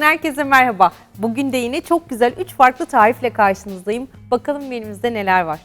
Mutfağımızdan herkese merhaba. Bugün de yine çok güzel 3 farklı tarifle karşınızdayım. Bakalım menümüzde neler var.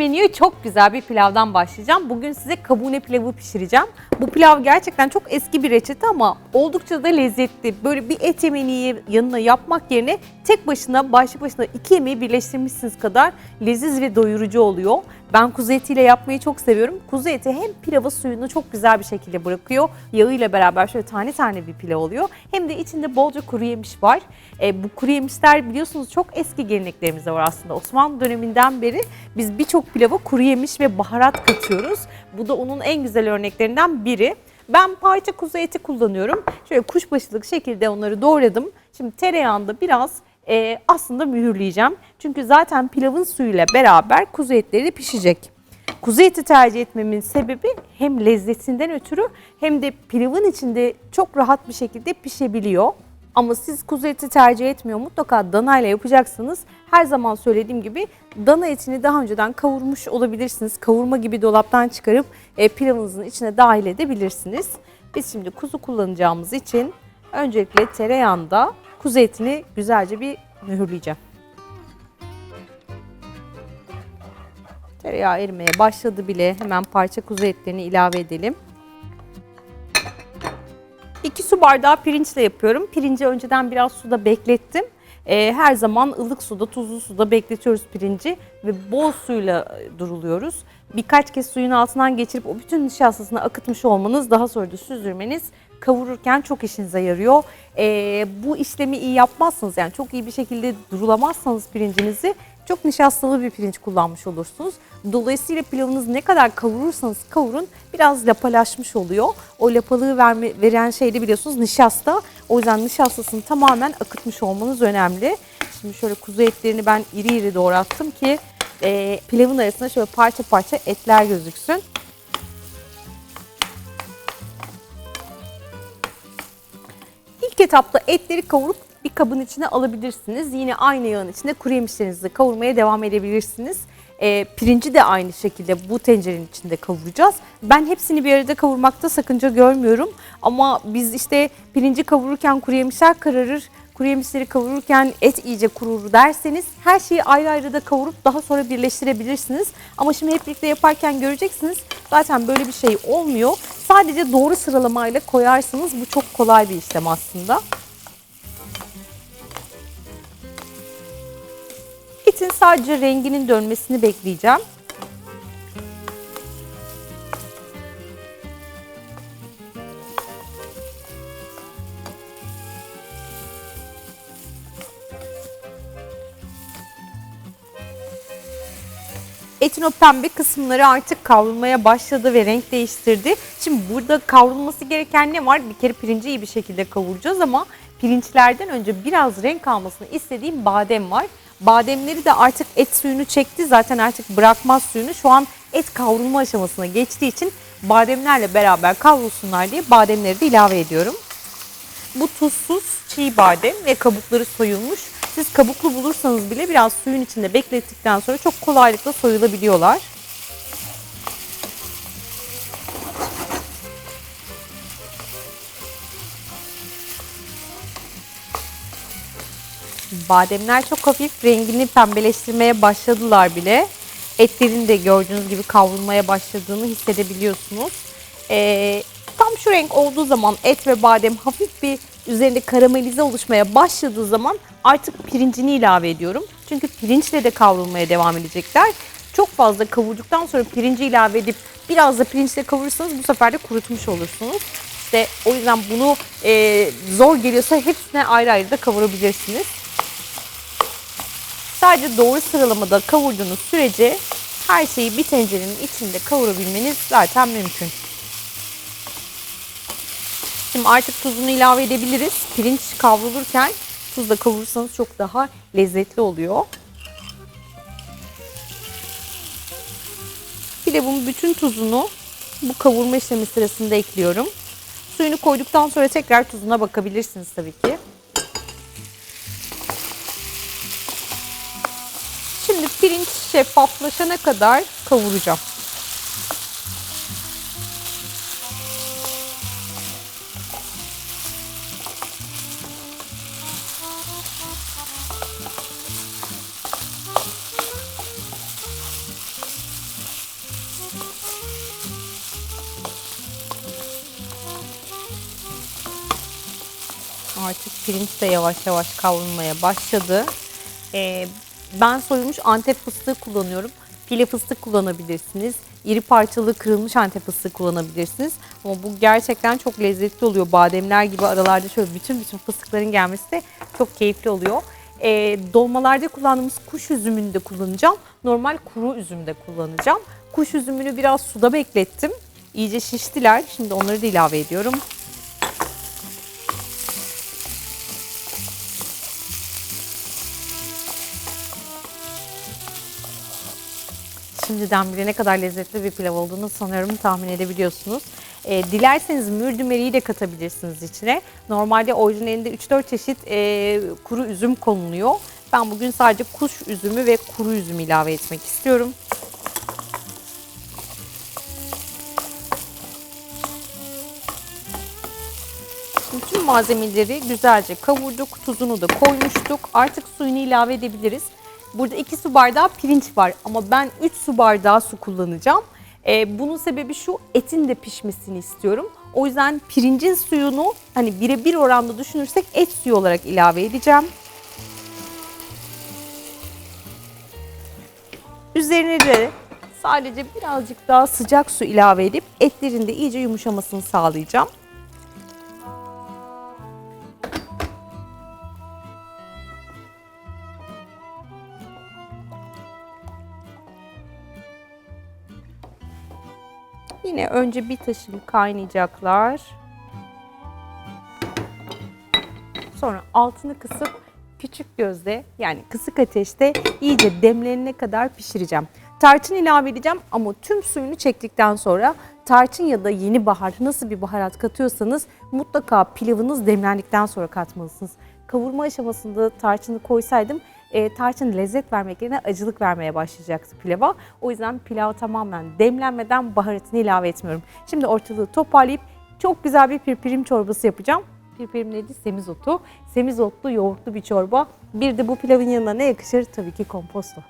Menüye çok güzel bir pilavdan başlayacağım. Bugün size kabune pilavı pişireceğim. Bu pilav gerçekten çok eski bir reçete ama oldukça da lezzetli. Böyle bir et yemeğini yanına yapmak yerine tek başına başlı başına iki yemeği birleştirmişsiniz kadar leziz ve doyurucu oluyor. Ben kuzu etiyle yapmayı çok seviyorum. Kuzu eti hem pilava suyunu çok güzel bir şekilde bırakıyor. Yağıyla beraber şöyle tane tane bir pilav oluyor. Hem de içinde bolca kuru yemiş var. E, bu kuru yemişler biliyorsunuz çok eski geleneklerimizde var aslında. Osmanlı döneminden beri biz birçok pilava kuru yemiş ve baharat katıyoruz. Bu da onun en güzel örneklerinden biri. Ben parça kuzu eti kullanıyorum. Şöyle kuşbaşılık şekilde onları doğradım. Şimdi tereyağında biraz e, aslında mühürleyeceğim. Çünkü zaten pilavın suyuyla beraber kuzu etleri de pişecek. Kuzu eti tercih etmemin sebebi hem lezzetinden ötürü hem de pilavın içinde çok rahat bir şekilde pişebiliyor. Ama siz kuzu eti tercih etmiyor mutlaka dana ile yapacaksınız. Her zaman söylediğim gibi dana etini daha önceden kavurmuş olabilirsiniz. Kavurma gibi dolaptan çıkarıp e, pilavınızın içine dahil edebilirsiniz. Biz şimdi kuzu kullanacağımız için öncelikle tereyağında kuzu etini güzelce bir mühürleyeceğim. Tereyağı erimeye başladı bile. Hemen parça kuzu etlerini ilave edelim. 2 su bardağı pirinçle yapıyorum. Pirinci önceden biraz suda beklettim. Ee, her zaman ılık suda, tuzlu suda bekletiyoruz pirinci ve bol suyla duruluyoruz. Birkaç kez suyun altından geçirip o bütün nişastasını akıtmış olmanız, daha sonra da süzdürmeniz kavururken çok işinize yarıyor. Ee, bu işlemi iyi yapmazsanız yani çok iyi bir şekilde durulamazsanız pirincinizi çok nişastalı bir pirinç kullanmış olursunuz. Dolayısıyla pilavınız ne kadar kavurursanız kavurun biraz lapalaşmış oluyor. O lapalığı verme, veren şey de biliyorsunuz nişasta. O yüzden nişastasını tamamen akıtmış olmanız önemli. Şimdi şöyle kuzu etlerini ben iri iri doğrattım ki e, pilavın arasında şöyle parça parça etler gözüksün. İlk etapta etleri kavurup bir kabın içine alabilirsiniz. Yine aynı yağın içinde kuru yemişlerinizi kavurmaya devam edebilirsiniz. E, pirinci de aynı şekilde bu tencerenin içinde kavuracağız. Ben hepsini bir arada kavurmakta sakınca görmüyorum. Ama biz işte pirinci kavururken kuru yemişler kararır, kuru yemişleri kavururken et iyice kurur derseniz her şeyi ayrı ayrı da kavurup daha sonra birleştirebilirsiniz. Ama şimdi hep birlikte yaparken göreceksiniz zaten böyle bir şey olmuyor. Sadece doğru sıralamayla koyarsanız bu çok kolay bir işlem aslında. Etin sadece renginin dönmesini bekleyeceğim. Etin o pembe kısımları artık kavrulmaya başladı ve renk değiştirdi. Şimdi burada kavrulması gereken ne var? Bir kere pirinci iyi bir şekilde kavuracağız ama pirinçlerden önce biraz renk almasını istediğim badem var. Bademleri de artık et suyunu çekti. Zaten artık bırakmaz suyunu. Şu an et kavrulma aşamasına geçtiği için bademlerle beraber kavrulsunlar diye bademleri de ilave ediyorum. Bu tuzsuz çiğ badem ve kabukları soyulmuş. Siz kabuklu bulursanız bile biraz suyun içinde beklettikten sonra çok kolaylıkla soyulabiliyorlar. Bademler çok hafif rengini pembeleştirmeye başladılar bile. Etlerin de gördüğünüz gibi kavrulmaya başladığını hissedebiliyorsunuz. Ee, tam şu renk olduğu zaman et ve badem hafif bir üzerinde karamelize oluşmaya başladığı zaman artık pirincini ilave ediyorum. Çünkü pirinçle de kavrulmaya devam edecekler. Çok fazla kavurduktan sonra pirinci ilave edip biraz da pirinçle kavurursanız bu sefer de kurutmuş olursunuz. İşte o yüzden bunu e, zor geliyorsa hepsine ayrı ayrı da kavurabilirsiniz. Sadece doğru sıralamada kavurduğunuz sürece her şeyi bir tencerenin içinde kavurabilmeniz zaten mümkün. Şimdi artık tuzunu ilave edebiliriz. Pirinç kavrulurken tuzla kavurursanız çok daha lezzetli oluyor. Pilavın bütün tuzunu bu kavurma işlemi sırasında ekliyorum. Suyunu koyduktan sonra tekrar tuzuna bakabilirsiniz tabii ki. Pirinç şeffaflaşana kadar kavuracağım. Artık pirinç de yavaş yavaş kavrulmaya başladı. Ee, ben soyulmuş antep fıstığı kullanıyorum. File fıstık kullanabilirsiniz. İri parçalı kırılmış antep fıstığı kullanabilirsiniz. Ama bu gerçekten çok lezzetli oluyor. Bademler gibi aralarda şöyle bütün bütün fıstıkların gelmesi de çok keyifli oluyor. Ee, dolmalarda kullandığımız kuş üzümünü de kullanacağım. Normal kuru üzüm de kullanacağım. Kuş üzümünü biraz suda beklettim. İyice şiştiler. Şimdi onları da ilave ediyorum. Şimdiden bile ne kadar lezzetli bir pilav olduğunu sanıyorum tahmin edebiliyorsunuz. E, dilerseniz mürdümeriyi de katabilirsiniz içine. Normalde orijinalinde 3-4 çeşit e, kuru üzüm konuluyor. Ben bugün sadece kuş üzümü ve kuru üzüm ilave etmek istiyorum. Bütün malzemeleri güzelce kavurduk, tuzunu da koymuştuk. Artık suyunu ilave edebiliriz. Burada 2 su bardağı pirinç var ama ben 3 su bardağı su kullanacağım. Ee, bunun sebebi şu etin de pişmesini istiyorum. O yüzden pirincin suyunu hani birebir oranda düşünürsek et suyu olarak ilave edeceğim. Üzerine de sadece birazcık daha sıcak su ilave edip etlerin de iyice yumuşamasını sağlayacağım. Yine önce bir taşım kaynayacaklar. Sonra altını kısıp küçük gözde yani kısık ateşte iyice demlenene kadar pişireceğim. Tarçın ilave edeceğim ama tüm suyunu çektikten sonra tarçın ya da yeni bahar nasıl bir baharat katıyorsanız mutlaka pilavınız demlendikten sonra katmalısınız. Kavurma aşamasında tarçını koysaydım e, tarçın lezzet vermek yerine acılık vermeye başlayacaktı pilava. O yüzden pilav tamamen demlenmeden baharatını ilave etmiyorum. Şimdi ortalığı toparlayıp çok güzel bir pirpirim çorbası yapacağım. Pirpirim neydi? Semizotu. Semizotlu yoğurtlu bir çorba. Bir de bu pilavın yanına ne yakışır? Tabii ki komposto.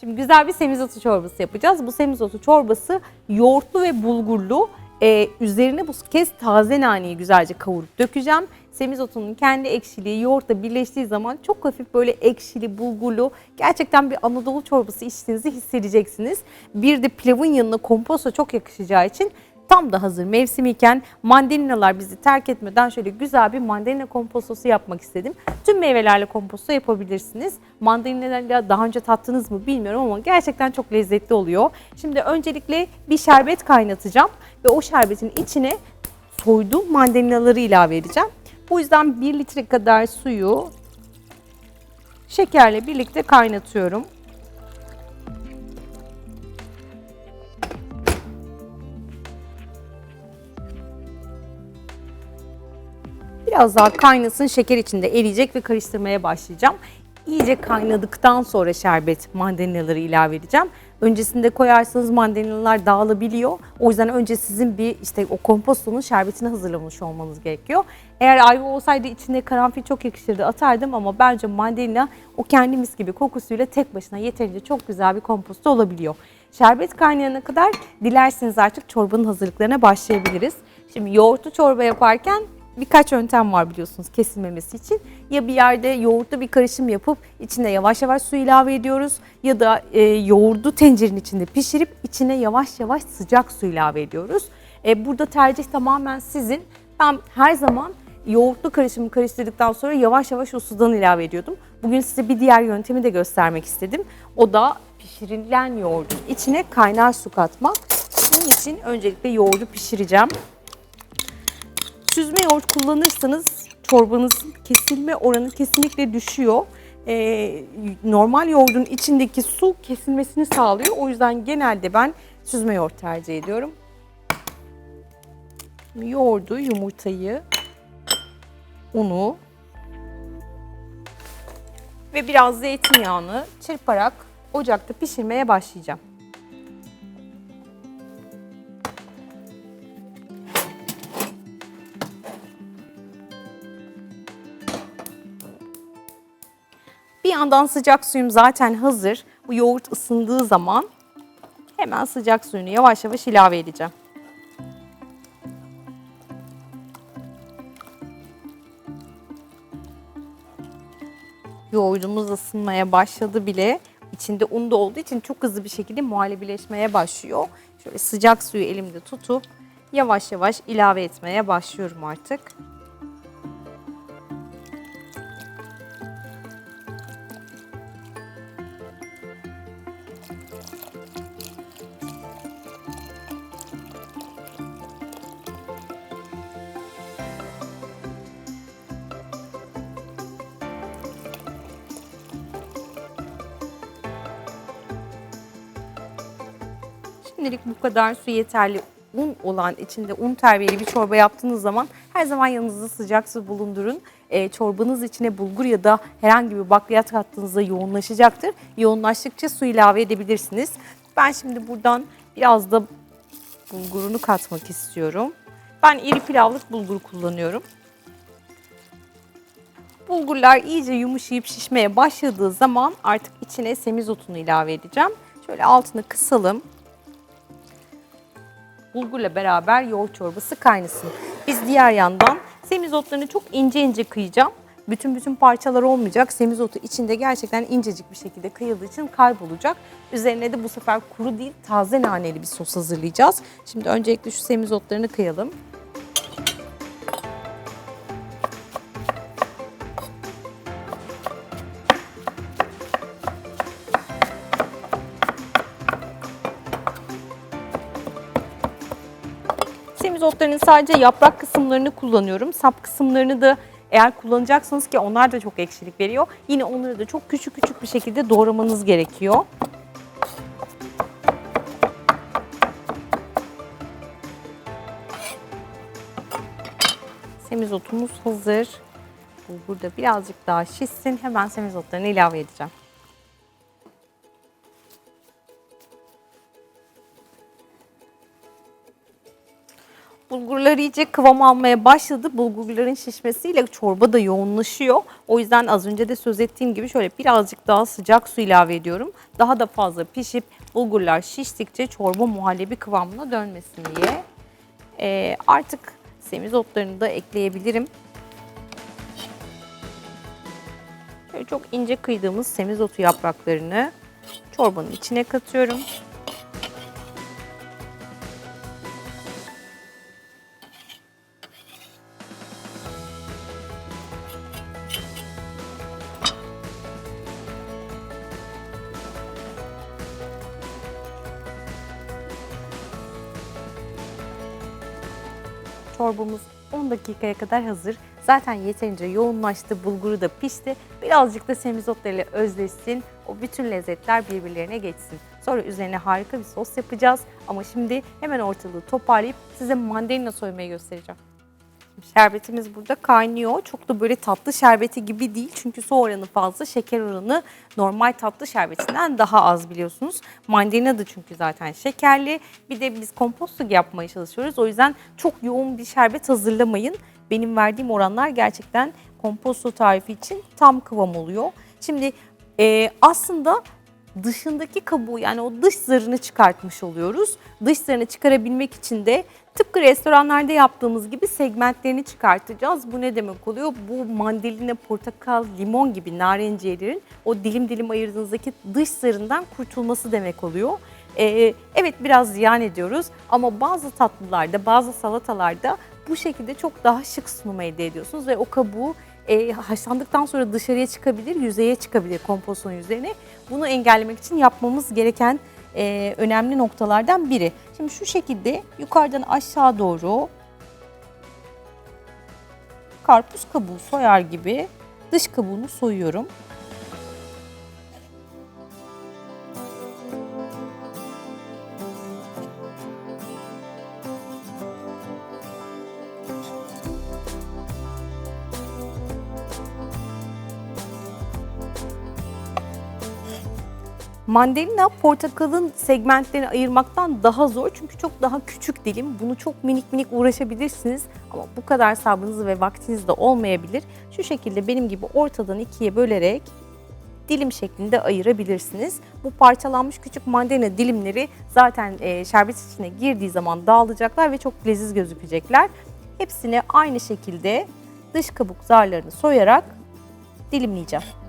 Şimdi güzel bir semizotu çorbası yapacağız. Bu semizotu çorbası yoğurtlu ve bulgurlu. Ee, üzerine bu kez taze naneyi güzelce kavurup dökeceğim. Semizotunun kendi ekşiliği yoğurtla birleştiği zaman çok hafif böyle ekşili, bulgurlu, gerçekten bir Anadolu çorbası içtiğinizi hissedeceksiniz. Bir de pilavın yanına komposto çok yakışacağı için tam da hazır mevsimiyken mandalinalar bizi terk etmeden şöyle güzel bir mandalina kompostosu yapmak istedim. Tüm meyvelerle komposto yapabilirsiniz. Mandalinalarla daha önce tattınız mı bilmiyorum ama gerçekten çok lezzetli oluyor. Şimdi öncelikle bir şerbet kaynatacağım ve o şerbetin içine soyduğum mandalinaları ilave edeceğim. Bu yüzden 1 litre kadar suyu şekerle birlikte kaynatıyorum. Biraz daha kaynasın, şeker içinde eriyecek ve karıştırmaya başlayacağım. İyice kaynadıktan sonra şerbet mandalinaları ilave edeceğim. Öncesinde koyarsanız mandalinalar dağılabiliyor. O yüzden önce sizin bir işte o kompostonun şerbetini hazırlamış olmanız gerekiyor. Eğer ayva olsaydı içine karanfil çok yakışırdı atardım ama bence mandalina o kendi mis gibi kokusuyla tek başına yeterince çok güzel bir komposto olabiliyor. Şerbet kaynayana kadar dilerseniz artık çorbanın hazırlıklarına başlayabiliriz. Şimdi yoğurtlu çorba yaparken birkaç yöntem var biliyorsunuz kesilmemesi için. Ya bir yerde yoğurtlu bir karışım yapıp içine yavaş yavaş su ilave ediyoruz ya da e, yoğurdu tencerenin içinde pişirip içine yavaş yavaş sıcak su ilave ediyoruz. E, burada tercih tamamen sizin. Ben her zaman yoğurtlu karışımı karıştırdıktan sonra yavaş yavaş o sudan ilave ediyordum. Bugün size bir diğer yöntemi de göstermek istedim. O da pişirilen yoğurdun içine kaynar su katmak. Bunun için öncelikle yoğurdu pişireceğim. Süzme yoğurt kullanırsanız çorbanızın kesilme oranı kesinlikle düşüyor. Ee, normal yoğurdun içindeki su kesilmesini sağlıyor. O yüzden genelde ben süzme yoğurt tercih ediyorum. Yoğurdu, yumurtayı, unu ve biraz zeytinyağını çırparak ocakta pişirmeye başlayacağım. Yandan sıcak suyum zaten hazır. Bu yoğurt ısındığı zaman hemen sıcak suyunu yavaş yavaş ilave edeceğim. Yoğurdumuz ısınmaya başladı bile. İçinde un da olduğu için çok hızlı bir şekilde muhallebileşmeye başlıyor. Şöyle sıcak suyu elimde tutup yavaş yavaş ilave etmeye başlıyorum artık. Şimdilik bu kadar su yeterli. Un olan içinde un terbiyeli bir çorba yaptığınız zaman her zaman yanınızda sıcak su bulundurun. Ee, çorbanız içine bulgur ya da herhangi bir bakliyat kattığınızda yoğunlaşacaktır. Yoğunlaştıkça su ilave edebilirsiniz. Ben şimdi buradan biraz da bulgurunu katmak istiyorum. Ben iri pilavlık bulgur kullanıyorum. Bulgurlar iyice yumuşayıp şişmeye başladığı zaman artık içine semizotunu ilave edeceğim. Şöyle altını kısalım bulgurla beraber yoğurt çorbası kaynasın. Biz diğer yandan semizotlarını çok ince ince kıyacağım. Bütün bütün parçalar olmayacak. Semizotu içinde gerçekten incecik bir şekilde kıyıldığı için kaybolacak. Üzerine de bu sefer kuru değil taze naneli bir sos hazırlayacağız. Şimdi öncelikle şu semizotlarını kıyalım. Semizotlarının sadece yaprak kısımlarını kullanıyorum. Sap kısımlarını da eğer kullanacaksanız ki onlar da çok ekşilik veriyor. Yine onları da çok küçük küçük bir şekilde doğramanız gerekiyor. Semizotumuz hazır. Bu burada birazcık daha şişsin. Hemen semizotlarını ilave edeceğim. Bulgurlar iyice kıvam almaya başladı. Bulgurların şişmesiyle çorba da yoğunlaşıyor. O yüzden az önce de söz ettiğim gibi şöyle birazcık daha sıcak su ilave ediyorum. Daha da fazla pişip bulgurlar şiştikçe çorba muhallebi kıvamına dönmesin diye. Ee, artık semizotlarını da ekleyebilirim. Şöyle çok ince kıydığımız semizotu yapraklarını çorbanın içine katıyorum. Çorbamız 10 dakikaya kadar hazır. Zaten yeterince yoğunlaştı, bulguru da pişti. Birazcık da semizotlarıyla özleşsin. O bütün lezzetler birbirlerine geçsin. Sonra üzerine harika bir sos yapacağız. Ama şimdi hemen ortalığı toparlayıp size mandalina soymayı göstereceğim. Şerbetimiz burada kaynıyor. Çok da böyle tatlı şerbeti gibi değil. Çünkü su oranı fazla. Şeker oranı normal tatlı şerbetinden daha az biliyorsunuz. Mandalina da çünkü zaten şekerli. Bir de biz komposto yapmaya çalışıyoruz. O yüzden çok yoğun bir şerbet hazırlamayın. Benim verdiğim oranlar gerçekten komposto tarifi için tam kıvam oluyor. Şimdi e, aslında dışındaki kabuğu yani o dış zarını çıkartmış oluyoruz. Dış zarını çıkarabilmek için de tıpkı restoranlarda yaptığımız gibi segmentlerini çıkartacağız. Bu ne demek oluyor? Bu mandalina, portakal, limon gibi narenciyelerin o dilim dilim ayırdığınızdaki dış zarından kurtulması demek oluyor. Ee, evet biraz ziyan ediyoruz ama bazı tatlılarda, bazı salatalarda bu şekilde çok daha şık sunum elde ediyorsunuz ve o kabuğu e, haşlandıktan sonra dışarıya çıkabilir, yüzeye çıkabilir komposton yüzeyine. Bunu engellemek için yapmamız gereken e, önemli noktalardan biri. Şimdi şu şekilde yukarıdan aşağı doğru karpuz kabuğu soyar gibi dış kabuğunu soyuyorum. Mandalina portakalın segmentlerini ayırmaktan daha zor çünkü çok daha küçük dilim. Bunu çok minik minik uğraşabilirsiniz ama bu kadar sabrınız ve vaktiniz de olmayabilir. Şu şekilde benim gibi ortadan ikiye bölerek dilim şeklinde ayırabilirsiniz. Bu parçalanmış küçük mandalina dilimleri zaten e, şerbet içine girdiği zaman dağılacaklar ve çok leziz gözükecekler. Hepsini aynı şekilde dış kabuk zarlarını soyarak dilimleyeceğim.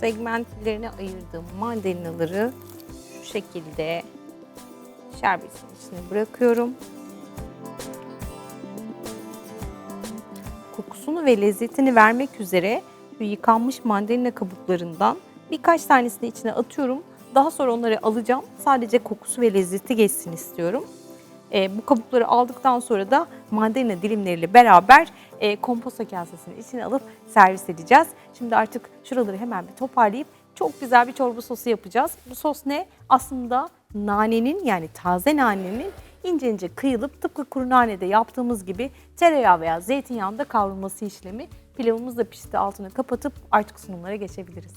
Segmentlerine ayırdığım mandalinaları şu şekilde şerbetin içine bırakıyorum. Kokusunu ve lezzetini vermek üzere yıkanmış mandalina kabuklarından birkaç tanesini içine atıyorum. Daha sonra onları alacağım. Sadece kokusu ve lezzeti geçsin istiyorum. E, bu kabukları aldıktan sonra da mandalina dilimleriyle beraber e, komposta kasesinin içine alıp servis edeceğiz. Şimdi artık şuraları hemen bir toparlayıp çok güzel bir çorba sosu yapacağız. Bu sos ne? Aslında nanenin yani taze nanenin ince ince kıyılıp tıpkı kuru nanede yaptığımız gibi tereyağı veya zeytinyağında kavrulması işlemi. Pilavımız da pişti altını kapatıp artık sunumlara geçebiliriz.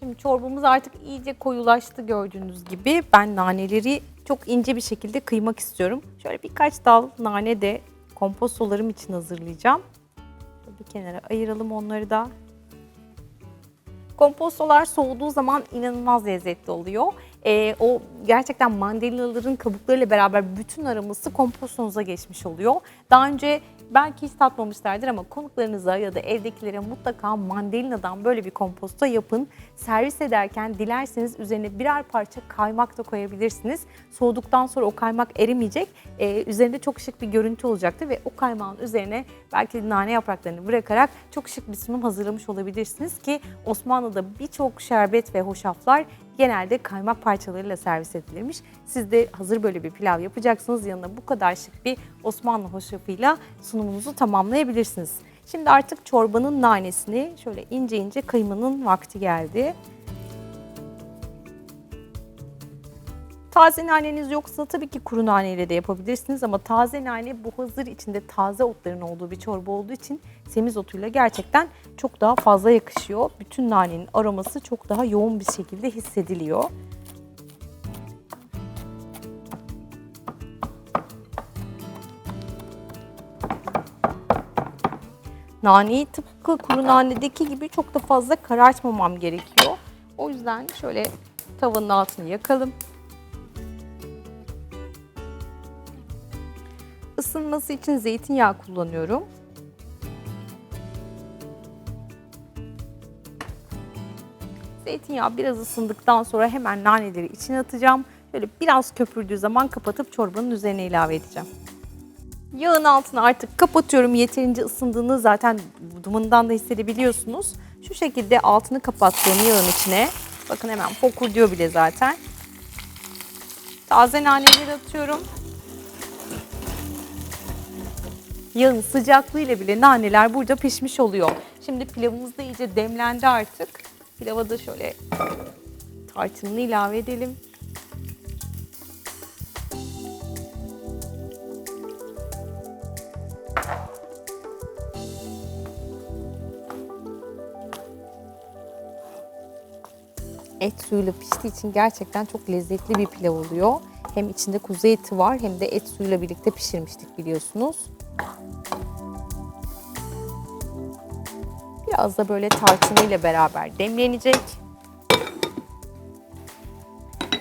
Şimdi çorbamız artık iyice koyulaştı gördüğünüz gibi. Ben naneleri çok ince bir şekilde kıymak istiyorum. Şöyle birkaç dal nane de kompostolarım için hazırlayacağım. Bir kenara ayıralım onları da. Kompostolar soğuduğu zaman inanılmaz lezzetli oluyor. Ee, o gerçekten mandalinaların kabuklarıyla beraber bütün aroması kompostonuza geçmiş oluyor. Daha önce belki hiç tatmamışlardır ama konuklarınıza ya da evdekilere mutlaka mandalinadan böyle bir komposto yapın. Servis ederken dilerseniz üzerine birer parça kaymak da koyabilirsiniz. Soğuduktan sonra o kaymak erimeyecek. Ee, üzerinde çok şık bir görüntü olacaktır ve o kaymağın üzerine belki nane yapraklarını bırakarak çok şık bir sunum hazırlamış olabilirsiniz ki Osmanlı'da birçok şerbet ve hoşaflar genelde kaymak parçalarıyla servis edilirmiş. Siz de hazır böyle bir pilav yapacaksınız. Yanına bu kadar şık bir Osmanlı hoşafıyla sunumunuzu tamamlayabilirsiniz. Şimdi artık çorbanın nanesini şöyle ince ince kıymanın vakti geldi. Taze naneniz yoksa tabii ki kuru naneyle de yapabilirsiniz ama taze nane bu hazır içinde taze otların olduğu bir çorba olduğu için semizotuyla gerçekten çok daha fazla yakışıyor. Bütün nanenin aroması çok daha yoğun bir şekilde hissediliyor. Naneyi tıpkı kuru nanedeki gibi çok da fazla karartmamam gerekiyor. O yüzden şöyle tavanın altını yakalım. Isınması için zeytinyağı kullanıyorum. Zeytinyağı biraz ısındıktan sonra hemen naneleri içine atacağım. Böyle biraz köpürdüğü zaman kapatıp çorbanın üzerine ilave edeceğim. Yağın altını artık kapatıyorum. Yeterince ısındığını zaten dumanından da hissedebiliyorsunuz. Şu şekilde altını kapattığım yağın içine bakın hemen fokur diyor bile zaten. Taze naneleri atıyorum. Yağın sıcaklığıyla bile naneler burada pişmiş oluyor. Şimdi pilavımız da iyice demlendi artık. Pilava da şöyle tarçınını ilave edelim. et suyuyla piştiği için gerçekten çok lezzetli bir pilav oluyor. Hem içinde kuzu eti var hem de et suyuyla birlikte pişirmiştik biliyorsunuz. Biraz da böyle tarçınıyla beraber demlenecek.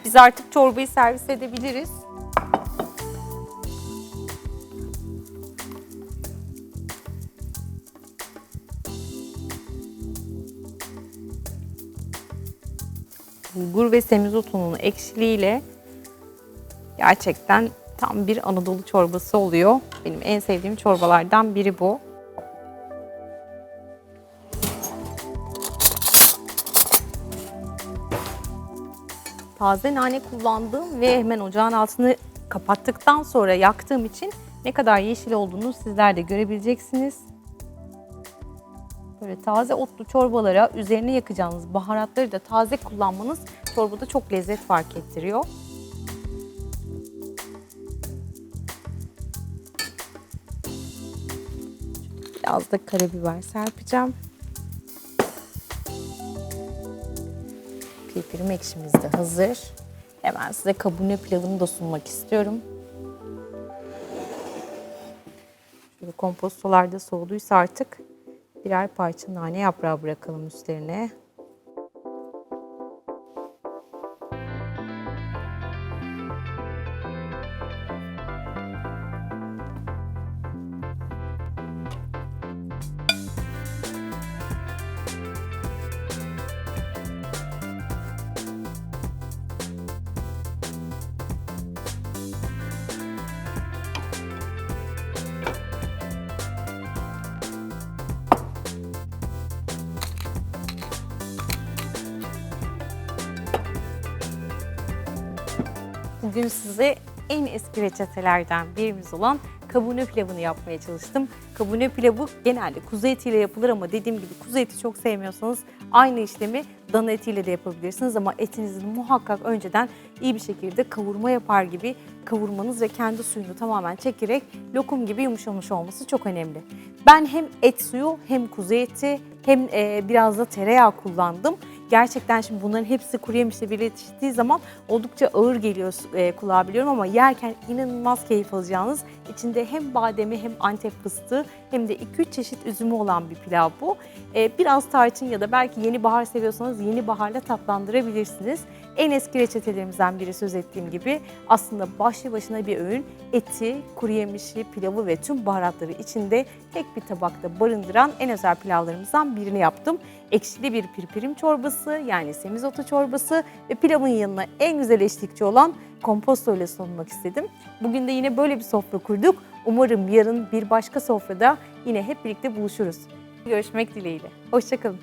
Biz artık çorbayı servis edebiliriz. bulgur ve semizotunun ekşiliğiyle gerçekten tam bir Anadolu çorbası oluyor. Benim en sevdiğim çorbalardan biri bu. Taze nane kullandığım ve hemen ocağın altını kapattıktan sonra yaktığım için ne kadar yeşil olduğunu sizler de görebileceksiniz. Böyle taze otlu çorbalara üzerine yakacağınız baharatları da taze kullanmanız çorbada çok lezzet fark ettiriyor. Biraz da karabiber serpeceğim. Pipirim ekşimiz de hazır. Hemen size kabune pilavını da sunmak istiyorum. Şöyle kompostolarda soğuduysa artık birer parça nane yaprağı bırakalım üstlerine. Bugün size en eski reçetelerden birimiz olan kabune pilavını yapmaya çalıştım. Kabune pilavı genelde kuzu etiyle yapılır ama dediğim gibi kuzu eti çok sevmiyorsanız aynı işlemi dana etiyle de yapabilirsiniz ama etinizi muhakkak önceden iyi bir şekilde kavurma yapar gibi kavurmanız ve kendi suyunu tamamen çekerek lokum gibi yumuşamış olması çok önemli. Ben hem et suyu hem kuzu eti hem e, biraz da tereyağı kullandım. Gerçekten şimdi bunların hepsi kuru yemişle birleştiği zaman oldukça ağır geliyor e, kulağa biliyorum ama yerken inanılmaz keyif alacağınız içinde hem bademi hem antep fıstığı hem de 2-3 çeşit üzümü olan bir pilav bu. E, biraz tarçın ya da belki yeni bahar seviyorsanız yeni baharla tatlandırabilirsiniz. En eski reçetelerimizden biri söz ettiğim gibi aslında başlı başına bir öğün eti, kuru yemişi, pilavı ve tüm baharatları içinde tek bir tabakta barındıran en özel pilavlarımızdan birini yaptım. Ekşili bir pirpirim çorbası yani semizotu çorbası ve pilavın yanına en güzel eşlikçi olan komposto ile sunmak istedim. Bugün de yine böyle bir sofra kurduk. Umarım yarın bir başka sofrada yine hep birlikte buluşuruz. Görüşmek dileğiyle. Hoşçakalın.